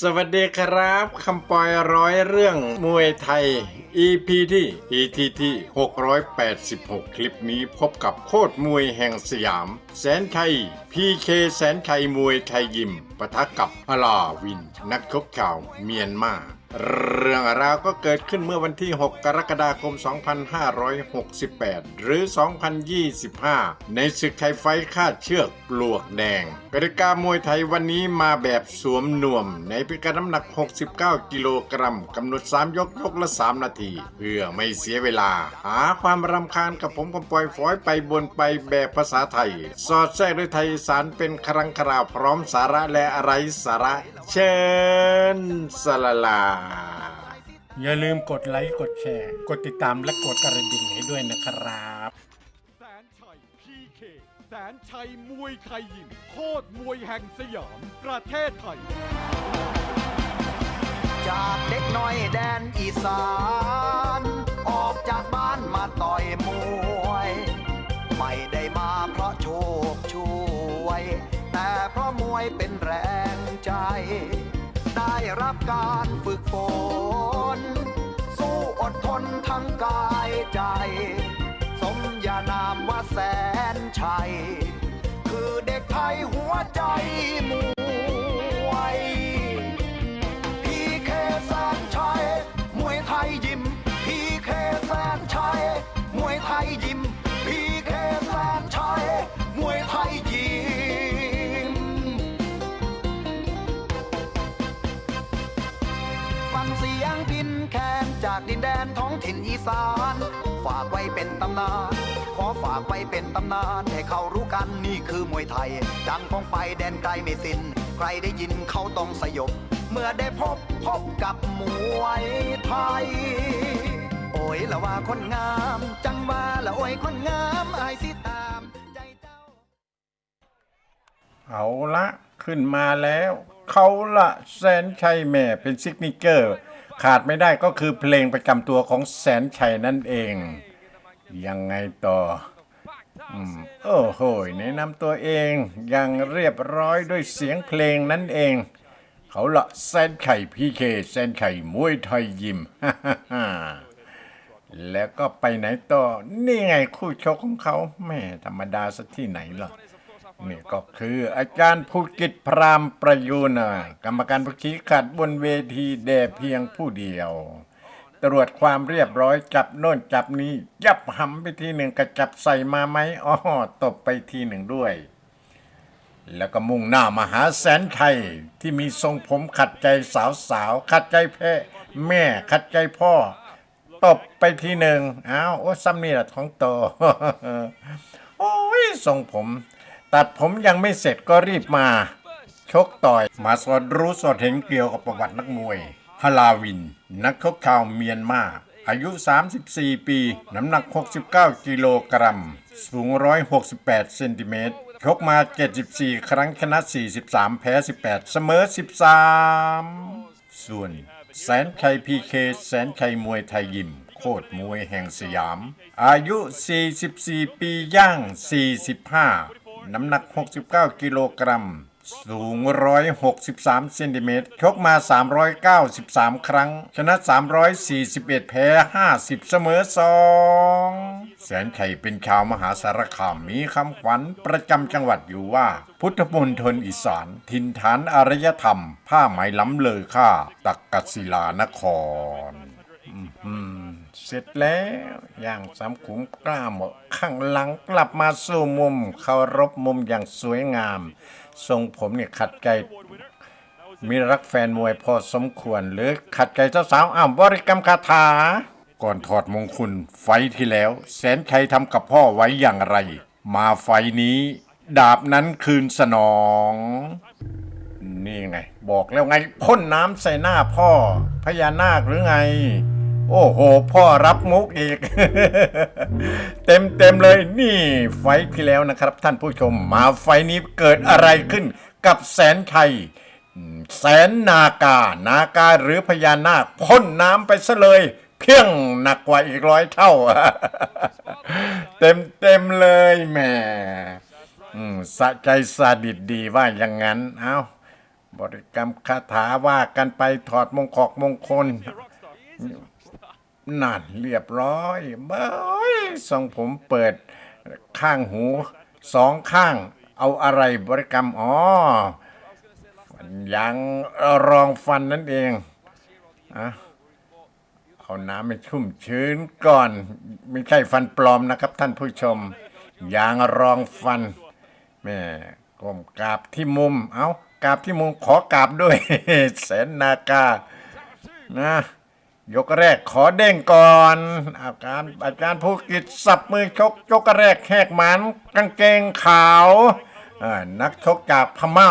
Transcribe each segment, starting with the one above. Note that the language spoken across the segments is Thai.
สวัสดีครับคำปอยร้อยเรื่องมวยไทย EP ที่ EP ที่ 686 คลิปนี้พบกับโคตรมวยแห่งสยาม แสนไทย PK แสนไทยมวยไทยยิมปะทะกับอลาวิน นักชกชาวเมียนมา เรื่องราวก็เกิดขึ้นเมื่อวันที่ 6 กรกฎาคม 2568 หรือ 2025 ในศึกไทยไฟคาดเชือกปลวกแดงกติกามวยไทยวันนี้มาแบบสวมนวม ในพิกัดน้ำหนัก 69 กิโลกรัมกำหนด 3 ยกยกละ 3 นาที เพื่อไม่เสียเวลา หาความรำคาญกับผมกำปล่อยฟอยไปบนไปแบบภาษาไทย สอดแทรกด้วยไทยสารเป็นครังคราวพร้อมสาระและอะไรสาระ เชิญสลาลาอย่าลืมกดไลค์กดแชร์ กดติดตามและกดกระดิ่งให้ด้วยนะครับ แสนชัยพีเคแสนชัยมวยไทยยิมโคตรมวยแห่งสยาม ประเทศไทย จากเด็กน้อยแดนอีสาน ออกจากบ้านมาต่อยมวย ไม่ได้มาเพราะโชคช่วย แต่เพราะมวยเป็นแรงใจได้ รับการฝึกฝน สู้อดทนทั้งกายใจ สาน ฝากไว้เป็นตำนาน ขอฝากไว้เป็นตำนาน ให้เขารู้กันนี่คือมวยไทย ดังพ้องไปแดนไกลไม่สิ้น ใครได้ยินเขาต้องสยบ เมื่อได้พบพบกับมวยไทย โอ้ยละว่าคนงาม จังว่าละโอ้ยคนงามอายสิตามใจเจ้า เอาละขึ้นมาแล้ว เขาละแสนชัยแม่เป็นซิกเนเจอร์ ขาดไม่ได้ก็คือเพลงประจำตัวของแสนชัยนั่นเอง ยังไงต่อโอ้โหแนะนำตัวเองอย่างเรียบร้อยด้วยเสียงเพลงนั่นเอง เขาละแสนไข่พีเคแสนไข่มวยไทยยิมแล้วก็ไปไหนต่อ นี่ไงคู่ชกของเขาแม่ธรรมดาสักที่ไหนล่ะ นี่ก็คืออาจารย์ภูกิจพรามประยูนกรรมการผู้ชี้ขาดบนเวทีแด่เพียงผู้เดียว ตรวจความเรียบร้อยจับโน่นจับนี้ ยับหำไปทีหนึ่งกระจับใส่มาไหมอ๋อตบไปทีหนึ่งด้วย แล้วก็มุ่งหน้ามาหาแสนชัยที่มีทรงผมขัดใจสาวๆขัดใจแพ่แม่ขัดใจพ่อ ตบไปทีหนึ่งอ้าวโอ้ซ้ำนี่แหละท้องโตโอ้ยทรงผม ตัดผมยังไม่เสร็จก็รีบมา ชกต่อยมาสอดรู้สอดเห็นเกี่ยวกับประวัตินักมวยฮาลาวิน นักชกชาวเมียนมาอายุ 34 ปี น้ำหนัก 69 กิโลกรัม สูง 168 เซนติเมตร ชกมา 74 ครั้งชนะ 43 แพ้ 18 เสมอ 13 ส่วน แสนชัยพีเค แสนชัยมวยไทยยิม โคตรมวยแห่งสยาม อายุ 44 ปีย่าง 45 น้ำหนัก 69 กิโลกรัม สูง 163 เซนติเมตร ชกมา 393 ครั้ง ชนะ 341 แพ้ 50 เสมอ 2 แสนชัยเป็นชาวมหาสารคามมีคำขวัญประจำจังหวัดอยู่ว่า พุทธมณฑลอีสานถิ่นฐานอารยธรรม ผ้าไหมล้ำเลอค่า ตักกศิลานคร อืม เสร็จแล้วอย่างสามขุมกล้าหมข้างหลังกลับมาสู่มุมเคารพมุมอย่างสวยงาม ทรงผมเนี่ยขัดใจมีรักแฟนมวยพอสมควร หรือขัดใจเจ้าสาวอ้าวบริกรรมคาถา ก่อนถอดมงคุณไฟที่แล้ว แสนชัยทำกับพ่อไว้อย่างไร มาไฟนี้ ดาบนั้นคืนสนอง นี่ไง บอกแล้วไงพ่นน้ำใส่หน้าพ่อพญานาคหรือไง โอ้โห พ่อรับมุกอีก เต็มเต็มเลยนี่ไฟที่แล้วนะครับ ท่านผู้ชมมาไฟนี้เกิดอะไรขึ้นกับแสนชัยแสนนากา นาคาหรือพญานาคพ่นน้ำไปซะเลย เพียงหนักกว่าอีกร้อยเท่า เต็มเต็มเลยแหม่สะใจสาดิดดีว่าอย่างนั้น เอาบริกรรมคาถาว่ากันไปถอดมงคอกมงคล นั่นเรียบร้อยเบ้ยทรงผมเปิดข้างหูสองข้าง เอาอะไรบริกรรมอ๋อฟันยางรองฟันนั่นเองอะเอาน้ำให้ชุ่มชื้นก่อน ไม่ใช่ฟันปลอมนะครับท่านผู้ชม ยางรองฟันแม่ก้มกราบที่มุม เอากราบที่มุมขอกราบด้วย แสนนากานะ ยกแรกขอเด้งก่อน อาการอาจารย์ภูกิจสับมือชกยกแรกแหกหมันกางเกงขาวนักชกจากพม่า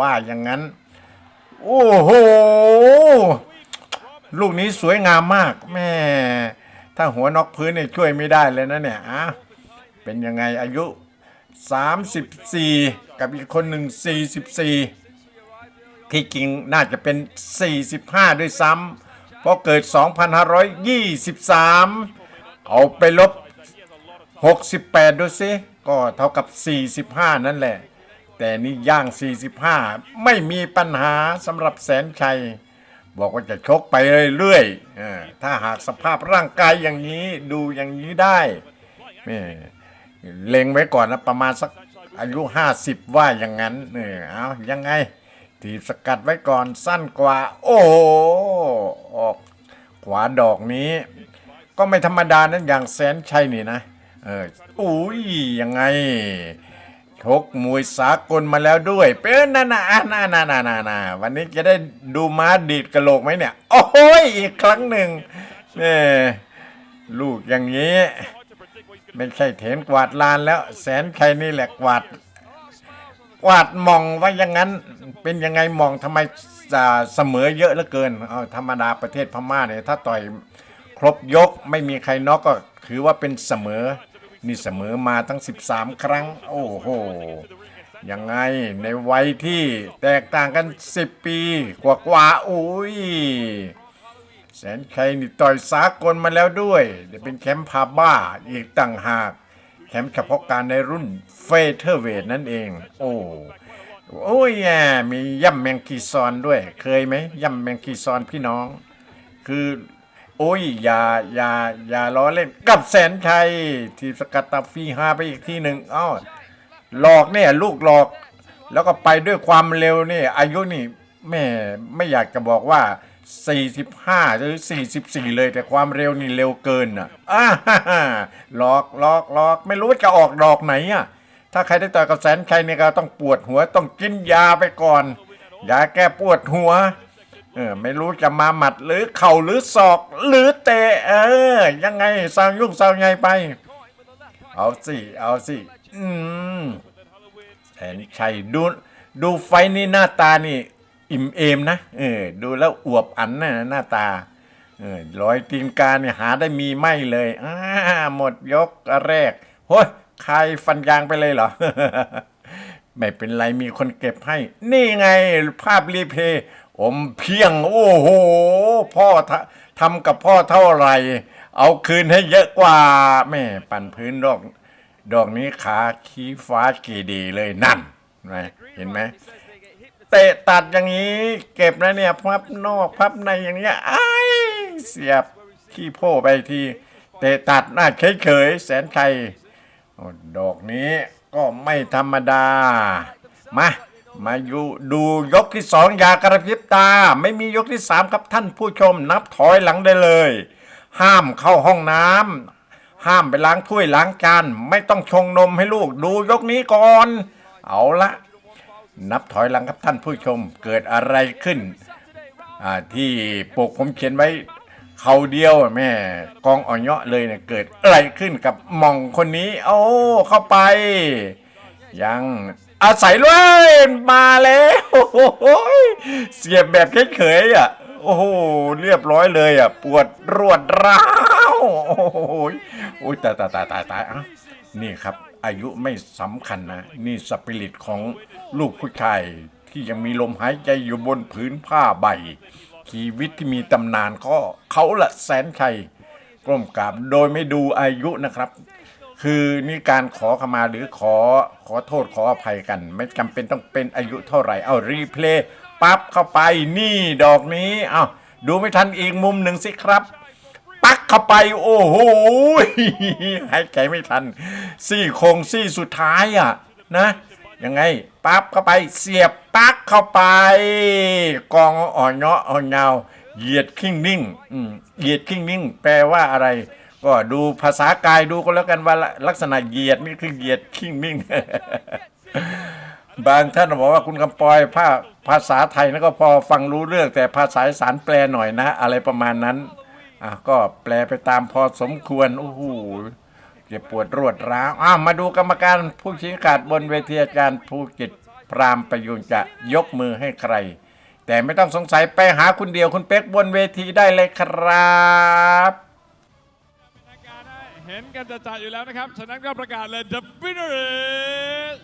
ว่าอย่างนั้น โอ้โห ลูกนี้สวยงามมากแม่ถ้าหัวนอกพื้นเนี่ยช่วยไม่ได้เลยนะเนี่ยอะเป็นยังไงอายุ 34 กับอีกคนหนึ่ง 44 ที่จริงน่าจะเป็น 45 ด้วยซ้ำ เพราะเกิด 2523 เอาไปลบ 68 ดูสิ ก็เท่ากับ 45 นั่นแหละ แต่นี่ย่าง 45 ไม่มีปัญหาสำหรับแสนชัย บอกว่าจะชกไปเรื่อยๆถ้าหากสภาพร่างกายอย่างนี้ดูอย่างนี้ได้เล็งไว้ก่อนนะประมาณสักอายุ 50 ว่าอย่างนั้น เออเอายังไง ทีบสกัดไว้ก่อนสั้นกว่า โอ้ออกขวาดอกนี้ ก็ไม่ธรรมดานั้นอย่างแสนชัยนี่นะ เอออุ้ยยังไงชกมวยสากลมาแล้วด้วย เป็นนานานานานานานาวันนี้จะได้ดูม้าดีดกระโหลกไหมเนี่ย โอ้ยอีกครั้งหนึ่งนี่ลูกอย่างนี้ ไม่ใช่เถนกวาดลานแล้ว แสนชัยนี่แหละกวาด วาดมองว่าอย่างนั้นเป็นยังไงมองทำไมจะเสมอเยอะเหลือเกินเอาธรรมดาประเทศพม่าเนี่ยถ้าต่อยครบยกไม่มีใครน็อกก็ถือว่าเป็นเสมอ นี่เสมอมาทั้ง 13 ครั้ง โอ้โหยังไงในวัยที่แตกต่างกัน 10 ปีกว่ากว่าๆอุ้ยแสนชัยนี่ต่อยสากลมาแล้วด้วยเดี๋ยวเป็นแชมป์พาบ้าอีกต่างหาก แชมป์เฉพาะการในรุ่นเฟเธอร์เวทนั่นเอง โอ้โอ้ยแย่มีย่ำแมงกีซอนด้วย เคยไหมย่ำแมงกีซอนพี่น้อง คือ โอ้ยอย่าอย่าอย่าล้อเล่นกับแสนชัย ทีมสกัดตาฟีฮาไปอีกทีหนึ่งอ้าวหลอกเนี่ย ลูกหลอก แล้วก็ไปด้วยความเร็วนี่ อายุนี่แม่ไม่อยากจะบอกว่า 45 หรือ 44 เลยแต่ความเร็วนี่เร็วเกินอะอ้าหลอกหลอกหลอกไม่รู้จะออกดอกไหนอะ ถ้าใครได้ต่อยกับแสนชัยเนี่ยก็ต้องปวดหัวต้องกินยาไปก่อนยาแก้ปวดหัวเออไม่รู้จะมาหมัดหรือเข่าหรือศอก หรือเตะเออ ยังไงสร้างยุ่งสร้างไงไป เอาสิเอาสิอืมแสนชัยดูดูไฟนี่หน้าตานี่ อิ่มเอมนะเออดูแล้วอวบอันนะหน้าตาเออรอยตีนกาเนี่ยหาได้มีไม่เลยอ่าหมดยกแรกโฮ้ยใครฟันยางไปเลยเหรอ ไม่เป็นไรมีคนเก็บให้ นี่ไงภาพรีเพย์อมเพียง โอ้โห พ่อทำทำกับพ่อเท่าไหร่ เอาคืนให้เยอะกว่าแม่ปั่นพื้นดอก ดอกนี้ขาขี้ฟ้ากีดีเลยนั่นนะเห็นไหม เตะตัดอย่างนี้ เก็บนะเนี่ยพับนอกพับในอย่างเงี้ยไอ้เสียบขี้โพ่ไปที เตะตัดหน้าเฉยๆแสนชัยดอกนี้ก็ไม่ธรรมดา มามาอยู่ดูยกที่สองอย่ากระพริบตา ไม่มียกที่สามครับท่านผู้ชมนับถอยหลังได้เลย ห้ามเข้าห้องน้ำห้ามไปล้างถ้วยล้างจานไม่ต้องชงนมให้ลูกดูยกนี้ก่อน เอาละ นับถอยหลังครับท่านผู้ชมเกิดอะไรขึ้น ที่ปกผมเขียนไว้เขาเดียวแม่กองอ่อนเยาะเลยเนี่ยเกิดอะไรขึ้นกับมองคนนี้ โอ้เข้าไป ยังอาศัยเลยมาแล้วโอ้โหเสียบแบบเฉยๆอะ โอ้โหเรียบร้อยเลยอะ ปวดรวดร้าว โอ้โหโอ้ยตายตายตายตายตายอะนี่ครับ อายุไม่สำคัญนะ นี่สปิริตของลูกผู้ชายที่ยังมีลมหายใจอยู่บนผืนผ้าใบ ชีวิตที่มีตำนานก็เขาละแสนชัยกล้มกราบโดยไม่ดูอายุนะครับ คือนี่การขอขมาหรือขอขอโทษขออภัยกัน ไม่จำเป็นต้องเป็นอายุเท่าไหร่เอารีเพลย์ปั๊บเข้าไปนี่ดอกนี้เอา้าดูไม่ทันอีกมุมหนึ่งสิครับ ปักเข้าไป โอ้โหหายใจไม่ทัน ซี่โครงซี่สุดท้ายอะนะยังไงปั๊บเข้าไปเสียบปักเข้าไป กองอ่อนเนาะอ่อนเงาเหยียดขิ้งนิ่งเหยียดขิ้งนิ่ง แปลว่าอะไร ก็ดูภาษากายดูก็แล้วกันว่าลักษณะเหยียดนี่คือเหยียดขิ้งนิ่ง บางท่านบอกว่าคุณกำปอยภาภาษาไทยนะก็พอฟังรู้เรื่องแต่ภาษาสารแปลหน่อยนะ อะไรประมาณนั้น อะก็แปลไปตามพอสมควรโอ้โหเจ็บปวดรวดร้าวอ้าวมาดูกรรมการผู้ชี้ขาดบนเวทีอาจารย์ภูกิจพรามประยุนจะยกมือให้ใคร แต่ไม่ต้องสงสัยไปหาคุณเดียวคุณเป๊กบนเวทีได้เลยครับเห็นกันจะจ่าอยู่แล้วนะครับ ฉะนั้นก็ประกาศเลย The winner is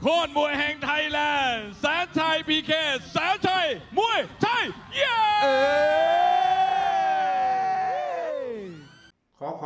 โคตรมวยแห่งไทยแลนด์แสนชัยพีเคแสนชัยมวยไทย เย้ ขอขอบ